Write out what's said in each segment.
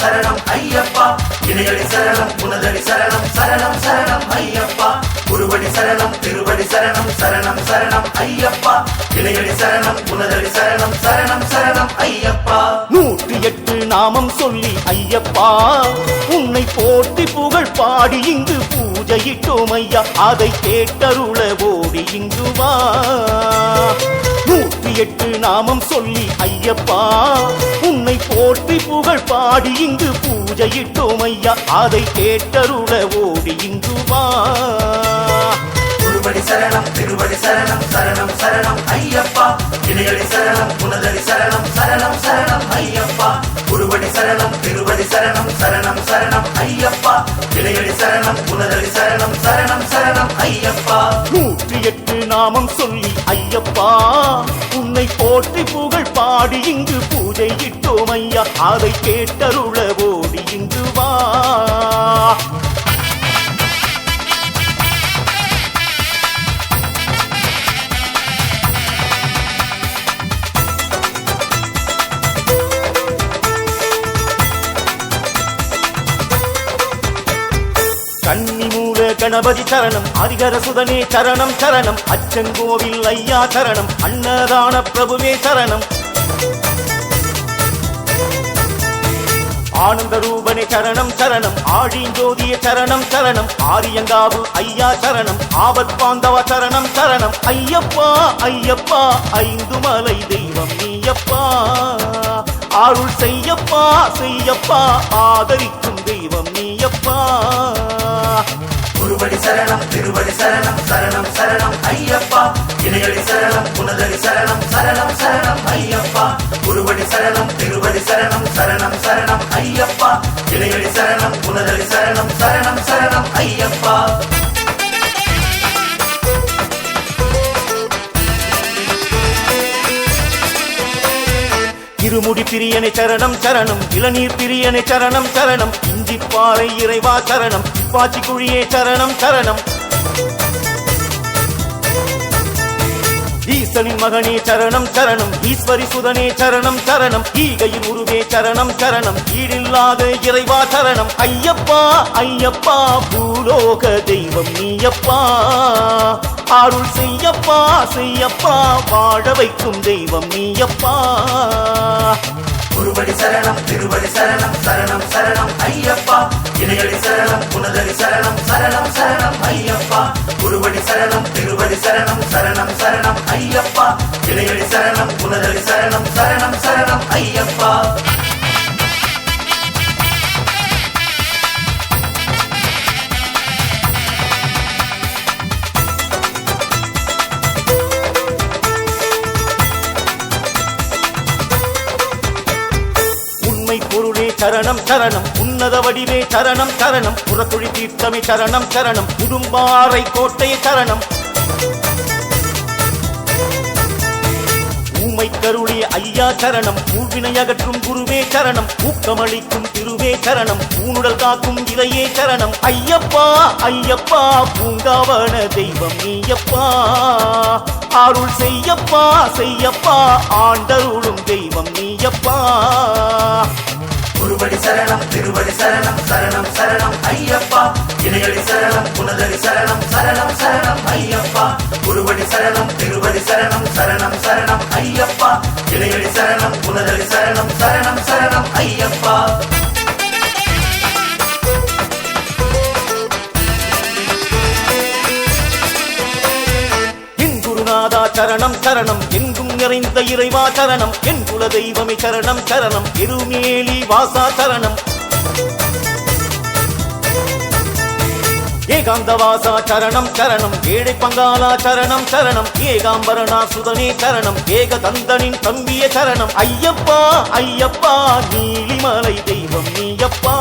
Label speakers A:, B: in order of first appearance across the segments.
A: சரணம் ஐயப்பா. இணையடி சரணம் புனதடி சரணம் சரணம் சரணம் ஐயப்பா. குருவடி சரணம் திருவடி சரணம் சரணம் சரணம் ஐயப்பா. இணையடி சரணம் புனதடி சரணம் சரணம் சரணம் ஐயப்பா.
B: நூற்றி எட்டு நாமம் சொல்லி ஐயப்பா. உன்னை போட்டி புகழ் பாடி இங்கு பூஜையிட்டோம் ஐயா. அதை கேட்டருள ஓடி இங்கு வா. நூற்றி எட்டு நாமம் சொல்லி ஐயப்பா. உன்னை போற்றி புகழ் பாடி இங்கு பூ பூஜையிட்டோம் ஐயா அதை கேட்டருள ஓடி இங்கு வா
A: குருவடி சரணம் திருவடி சரணம் சரணம் சரணம் ஐயப்பா. இணையடி சரணம் புனதடி சரணம் சரணம் சரணம் ஐயப்பா. குருவடி சரணம் திருவடி சரணம் சரணம் சரணம் ஐயப்பா. இணையடி சரணம் புனதடி சரணம் சரணம் சரணம் ஐயப்பா.
B: நூற்றி எட்டு நாமம் சொல்லி ஐயப்பா. உன்னை போற்றி புகழ் பாடி இங்கு பூஜை இட்டோம் ஐயா அதை கேட்டருள ஓடி இங்கு வா கன்னிமூல கணபதி சரணம் அதிகர சுதனே சரணம் சரணம். அச்சங்கோவில் ஐயா சரணம் அன்னதான பிரபுவே சரணம். ஆனந்த ரூபனே சரணம் சரணம். ஆழிஞ்சோதிய சரணம் சரணம். ஆரியங்காவு ஐயா சரணம். ஆபத் பாந்தவ சரணம் சரணம். ஐயப்பா ஐயப்பா ஐந்து மலை தெய்வம் நீயப்பா. அருள் செய்யப்பா செய்யப்பா. ஆதரிக்கும் தெய்வம் நீயப்பா.
A: குருவடி சரணம் திருவடி சரணம் சரணம் சரணம் ஐயப்பா. இணையடி சரணம் புனதடி சரணம் சரணம் சரணம் ஐயப்பா. குருவடி சரணம் திருவடி சரணம் சரணம் சரணம் ஐயப்பா. இணையடி சரணம் புனதடி சரணம் சரணம் சரணம் ஐயப்பா.
B: இருமுடி பிரியனை சரணம் சரணம். இளநீர் பிரியனை சரணம் சரணம். இஞ்சிப்பாறை இறைவா சரணம். பாச்சி குழியே சரணம் சரணம். ஈசனின் மகனே சரணம் சரணம். ஈஸ்வரி சுதனே சரணம் சரணம். ஈகையின் உருவே சரணம் சரணம். ஈடில்லாத இறைவா சரணம். ஐயப்பா ஐயப்பா பூலோக தெய்வம் நீயப்பா. அருள் செய்யப்பா செய்யப்பா. வாழ வைக்கும் தெய்வம் நீயப்பா.
A: குருவடி சரணம் திருவடி சரணம் சரணம் சரணம் ஐயப்பா. இணையடி சரணம் புனதடி சரணம் சரணம் சரணம் ஐயப்பா. குருவடி சரணம் திருவடி சரணம் சரணம் சரணம் ஐயப்பா. இணையடி சரணம் புனதடி சரணம் சரணம் சரணம் ஐயப்பா.
B: சரணம் சரணம். உன்னத வடிவே சரணம் சரணம். புறக்குழி தீர்த்தமை சரணம் சரணம். உடும்பாறை கோட்டை சரணம். ஊமை கருளிய ஐயா சரணம். ஊழ்வினை அகற்றும் குருவே சரணம். ஊக்கமளிக்கும் திருவே சரணம். ஊனுடல் காக்கும் இதையே சரணம். ஐயப்பா ஐயப்பா பூங்காவன தெய்வம் நீயப்பா. அருள் செய்யப்பா செய்யப்பா. ஆண்டருளும் தெய்வம் நீயப்பா.
A: திருவடி சரணம் திருவடி சரணம் சரணம் சரணம் ஐயப்பா. இணையடி சரணம் புனதடி சரணம் சரணம் சரணம் ஐயப்பா. குருவடி சரணம் திருவடி சரணம் சரணம் சரணம் ஐயப்பா. இணையடி சரணம் புனதடி சரணம் சரணம் சரணம் ஐயப்பா.
B: சரணம் சரணம். எங்கும் நிறைந்த இறைவா சரணம். என் குல தெய்வமே சரணம் சரணம். திருமேலி வாசா சரணம். ஏகாந்தவாசா சரணம் சரணம். ஏழை பங்காலா சரணம் சரணம். ஏகாம்பரணா சுதனே சரணம். ஏகதந்தனின் தம்பிய சரணம். ஐயப்பா ஐயப்பா நீலிமலை தெய்வம் நீயப்பா.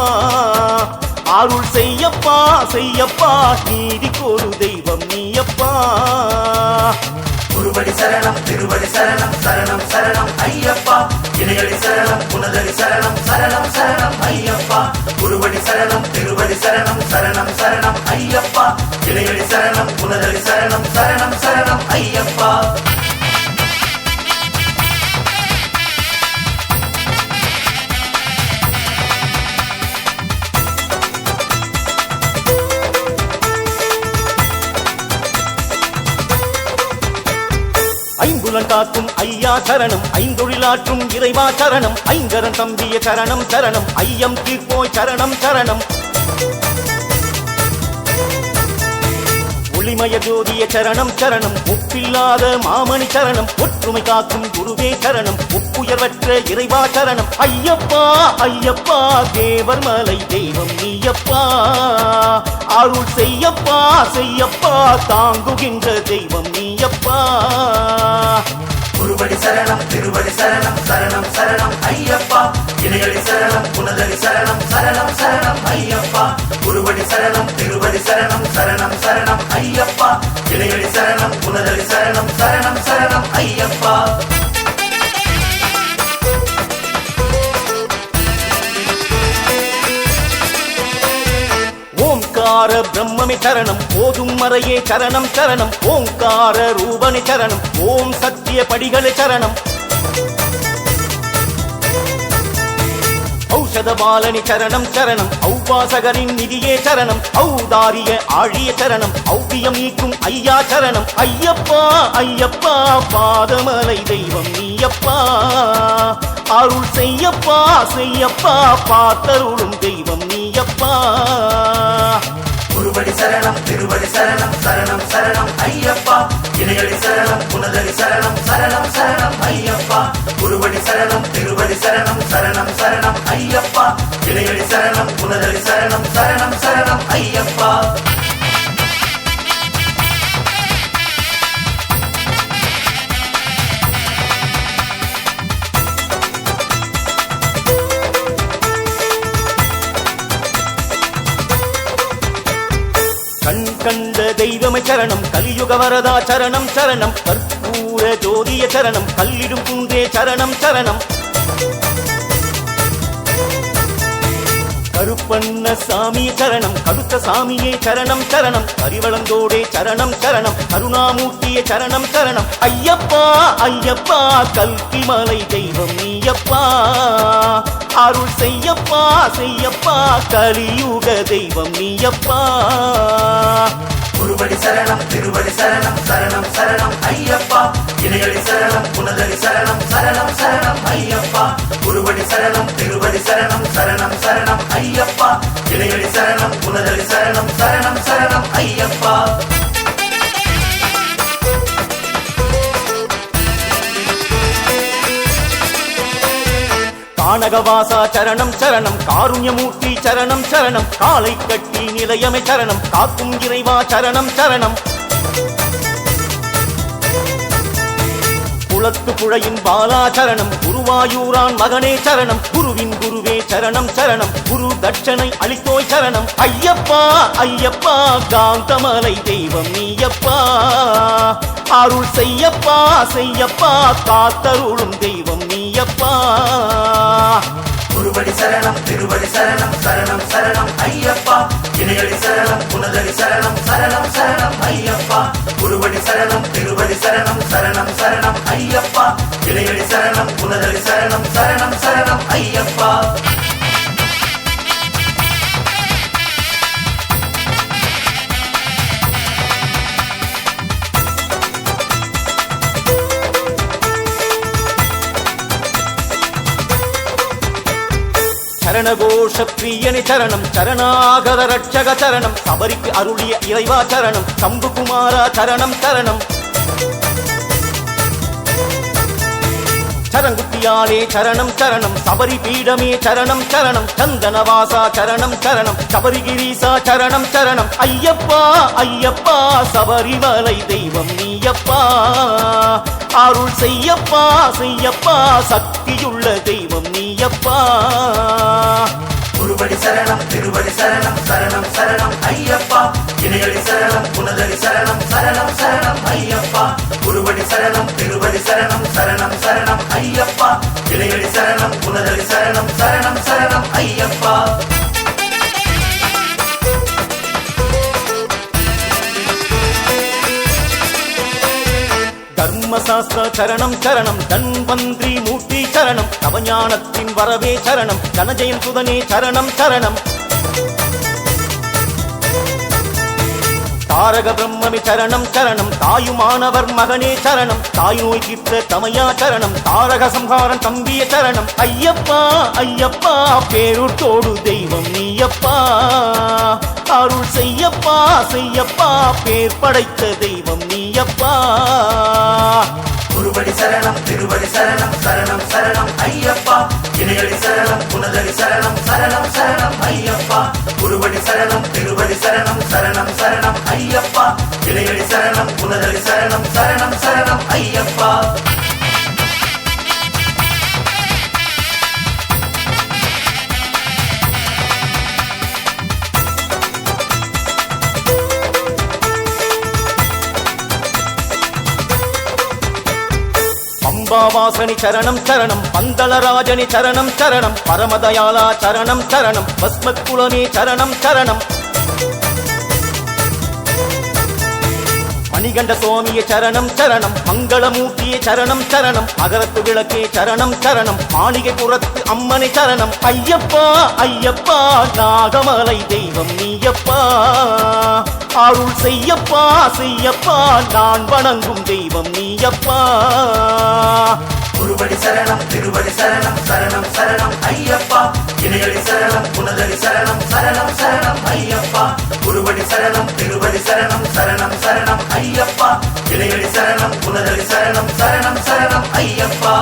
B: அருள் செய்யப்பா செய்யப்பா. நீதி கோரு தெய்வம் நீயப்பா.
A: குருவடி சரணம் திருவடி சரணம் சரணம் சரணம் ஐயப்பா. இணையடி சரணம் புனதடி சரணம் சரணம் சரணம் ஐயப்பா. குருவடி சரணம் திருவடி சரணம் சரணம் சரணம் ஐயப்பா. இணையடி சரணம் புனதடி சரணம் சரணம் சரணம் ஐயப்பா.
B: காக்கும் ஐயா சரணம். ஐந்தொழிலாற்றும் இறைவா சரணம். ஐங்கரன் தம்பிய சரணம் சரணம். ஐயம் தீர்ப்போய் சரணம் சரணம். ஒளிமய ஜோதிய சரணம் சரணம். ஒப்பில்லாத மாமணி சரணம். ஒற்றுமை காக்கும் குருவே சரணம். ஒப்புயர்வற்ற இறைவா சரணம். ஐயப்பா ஐயப்பா தேவர் மலை தெய்வம் நீயப்பா. அருள் செய்யப்பா செய்யப்பா. தாங்குகின்ற தெய்வம் நீயப்பா.
A: குருவடி சரணம் திருவடி சரணம் சரணம் சரணம் ஐயப்பா. இணையடி சரணம் புனதடி சரணம் சரணம் சரணம் ஐயப்பா. குருவடி சரணம் திருவடி சரணம் சரணம் சரணம் ஐயப்பா. இணையடி சரணம் புனதடி சரணம் சரணம் சரணம் ஐயப்பா.
B: சுவாமி சரணம். போதும் மறையே சரணம் சரணம். ஓங்கார ரூபனே சரணம். ஓம் சத்திய படிகளே சரணம். ஔஷதபாலனி சரணம் சரணம். ஔவாசகரின் நிதியே சரணம். ஔதாரிய ஆழிய சரணம். ஔவியம் நீக்கும் ஐயா சரணம். ஐயப்பா ஐயப்பா பாதமலை தெய்வம் நீயப்பா. அருள் செய்யப்பா செய்யப்பா பார்த்தருளும் தெய்வம் நீயப்பா.
A: குருவடி சரணம் திருவடி சரணம் சரணம் சரணம் ஐயப்பா. இணையடி சரணம் புனதடி சரணம் சரணம் சரணம் ஐயப்பா. குருவடி சரணம் திருவடி சரணம் சரணம் சரணம் ஐயப்பா. இணையடி சரணம் புனதடி சரணம் சரணம் சரணம் ஐயப்பா.
B: தெய்வமை சரணம் கலியுக வரதா சரணம் சரணம். கற்பூர ஜோதிய சரணம் கல்லிடும் குந்தே சரணம் சரணம். பண்ண சாமி சரணம் கடுத்த சாமியே சரணம் சரணம். கரிவளந்தோடே சரணம் சரணம். கருணாமூர்த்தியே சரணம் சரணம். ஐயப்பா ஐயப்பா கல்கி மலை தெய்வம் நீயப்பா. அருள் செய்யப்பா செய்யப்பா கலியுக தெய்வம் நீயப்பா.
A: குருவடி சரணம் திருவடி சரணம் சரணம் சரணம். ஐயப்பா இணையடி சரணம் புனதடி சரணம் திருவடி சரணம் சரணம் சரணம் ஐயப்பா. இணையடி சரணம் புனதடி சரணம் சரணம் சரணம் ஐயப்பா.
B: கானகவாசா சரணம் சரணம் காருண்யமூர்த்தி சரணம் சரணம் காலை கட்டி நிலையமை சரணம் காக்கும் இறைவா சரணம் சரணம். குளத்து புழையின் பாலாச்சரணம் குருவாயூரான் மகனே சரணம். குருவின் குருவே சரணம் சரணம். குரு தட்சணை அளித்தோய் சரணம். ஐயப்பா ஐயப்பா காந்தமலை தெய்வம் நீயப்பா. அருள் செய்யப்பா செய்யப்பா காத்தருளும் தெய்வம் நீயப்பா.
A: குருவடி சரணம் திருவடி சரணம் சரணம் சரணம் ஐயப்பா. இணையடி சரணம் புனதடி சரணம் சரணம் சரணம் ஐயப்பா. குருவடி சரணம் திருவடி சரணம் சரணம் சரணம் ஐயப்பா. இணையடி சரணம் புனதடி சரணம் சரணம் சரணம் ஐயப்பா.
B: சரணகோஷ பிரியனி சரணம் சரணாகர ரட்சக சரணம் சபரிக்கு அருளிய இறைவா சரணம் சம்புகுமாரா சரணம் சரணம். சரங்குத்தியாலே சரணம் சரணம் சபரி பீடமே சரணம் சரணம் சந்தனவாசா சரணம் சரணம் சபரிகிரீசா சரணம் சரணம். ஐயப்பா ஐயப்பா சபரிமலை தெய்வம் நீயப்பா. அருள் செய்யப்பா செய்யப்பா சக்தியுள்ள தெய்வம் நீயப்பா.
A: குருவடி சரணம் திருவடி சரணம் சரணம் சரணம் ஐயப்பா. இணையடி சரணம் புனதடி சரணம் சரணம் சரணம் ஐயப்பா. குருவடி சரணம் திருவடி சரணம் சரணம் சரணம் ஐயப்பா. இணையடி சரணம் புனதடி சரணம் சரணம் சரணம் ஐயப்பா.
B: சாஸ்திர சரணம் சரணம். தன்வந்திரி மூர்த்தி சரணம். நவஞானத்தின் வரவே சரணம். தனஜெயன் சுதனே சரணம் சரணம். தாரக பிரம்மமே சரணம் சரணம். தாயுமானவர் மகனே சரணம். தாய் நோய் தீர்த்த தமையா சரணம். தாரக சம்ஹாரன் தம்பிய சரணம். ஐயப்பா ஐயப்பா பேருட்டோடு தெய்வம் நீயப்பா. அருள் செய்யப்பா செய்யப்பா பேர் படைத்த தெய்வம் நீயப்பா.
A: குருவடி சரணம் திருவடி சரணம் சரணம் சரணம் ஐயப்பா. இணையடி சரணம் புனதடி சரணம் சரணம் சரணம் ஐயப்பா. குருவடி சரணம் திருவடி சரணம் சரணம் சரணம் ஐயப்பா. இணையடி சரணம் புனதடி சரணம் சரணம் சரணம் ஐயப்பா.
B: பம்பாவாசனி சரணம் சரணம் பந்தளராஜனி சரணம் சரணம் பரமதயாலா சரணம் சரணம் பஸ்மத் பஸ்மக்குலனே சரணம் சரணம். மணிகண்ட சுவாமியே சரணம் சரணம். மங்களமூர்த்தியே சரணம் சரணம். அகரத்து விளக்கே சரணம் சரணம். மாளிகை புறத்து அம்மனை சரணம். ஐயப்பா ஐயப்பா நாகமலை தெய்வம் நீயப்பா. அருள் செய்யப்பா செய்யப்பா. நான் வணங்கும் தெய்வம் நீயப்பா.
A: குருவடி சரணம் திருவடி சரணம் சரணம் சரணம் ஐயப்பா. இணையடி சரணம் புனதடி சரணம் சரணம் சரணம் ஐயப்பா. குருவடி சரணம் திருவடி சரணம் சரணம் சரணம் ஐயப்பா. இணையடி சரணம் புனதடி சரணம் சரணம் சரணம் ஐயப்பா.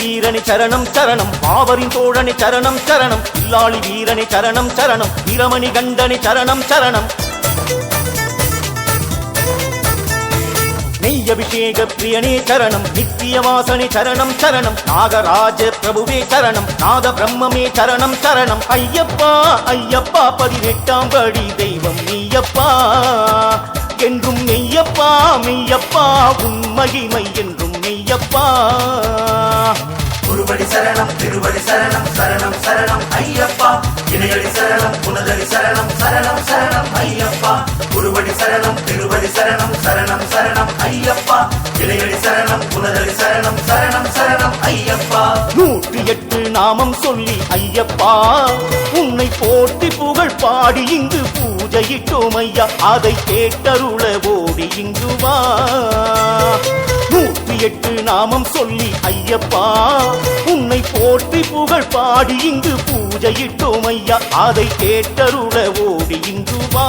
B: வீரனை சரணம் சரணம் பாவரின் தோழனை சரணம் சரணம் இல்லாளி வீரனை சரணம் சரணம் வீரமணி கண்டனை சரணம் சரணம். நெய்யபிஷேக பிரியனே சரணம் நித்திய நித்தியவாசனி சரணம் சரணம் நாகராஜ பிரபுவே சரணம் நாத பிரம்மமே சரணம் சரணம். ஐயப்பா ஐயப்பா பதினெட்டாம் படி தெய்வம் நீயப்பா. என்றும் மெய்யப்பா மெய்யப்பா உன் மகிமை என்றும் ஐயப்பா.
A: குருவடி சரணம் திருவடி சரணம் சரணம் சரணம் ஐயப்பா. இணையடி சரணம் புனதடி சரணம் சரணம் சரணம் ஐயப்பா. குருவடி சரணம் திருவடி சரணம் சரணம் சரணம் ஐயப்பா. இணையடி சரணம் புனதடி சரணம் சரணம் சரணம் ஐயப்பா.
B: நூற்றி எட்டு நாமம் சொல்லி ஐயப்பா. உன்னை போட்டி புகழ் பாடி இங்கு பூஜையிட்டோம் ஐயா. அதை கேட்டருள ஓடி இங்கு வா. நூற்றி எட்டு நாமம் சொல்லி ஐயப்பா. உன்னை போற்றி புகழ் பாடி இங்கு பூஜையிட்டோம் ஐயா அதை கேட்டருள ஓடி இங்கு வா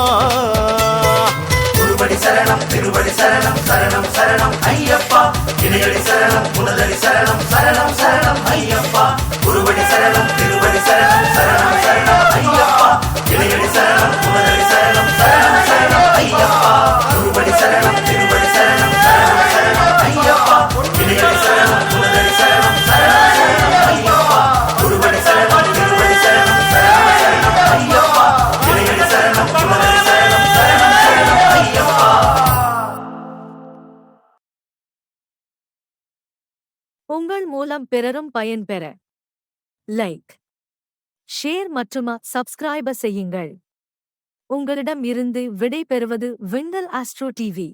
A: குருவடி சரணம் திருவடி சரணம் சரணம் சரணம் ஐயப்பா இணையடி சரணம் புனதடி சரணம் சரணம் சரணம் ஐயப்பா குருவடி சரணம் திருவடி சரணம் சரணம் சரணம் ஐயப்பா இணையடி சரணம் புனதடி சரணம் சரணம் சரணம் ஐயப்பா குருவடி சரணம் திருவடி சரணம் சரணம் சரணம் ஐயப்பா இணையடி சரணம் புனதடி சரணம்
C: மூலம் பிறரும் பயன்பெற லைக் ஷேர் மற்றும் சப்ஸ்கிரைப செய்யுங்கள். உங்களிடம் இருந்து விடை பெறுவது விண்டல் ஆஸ்ட்ரோ டிவி.